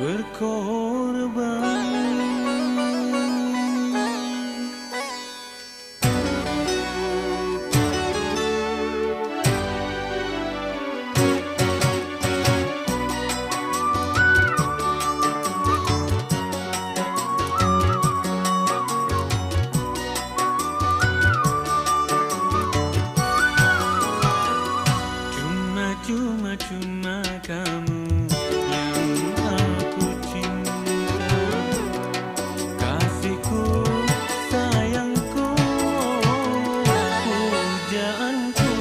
Berkorban. kamu yang aku cinta. Kasihku, sayangku, pujaanku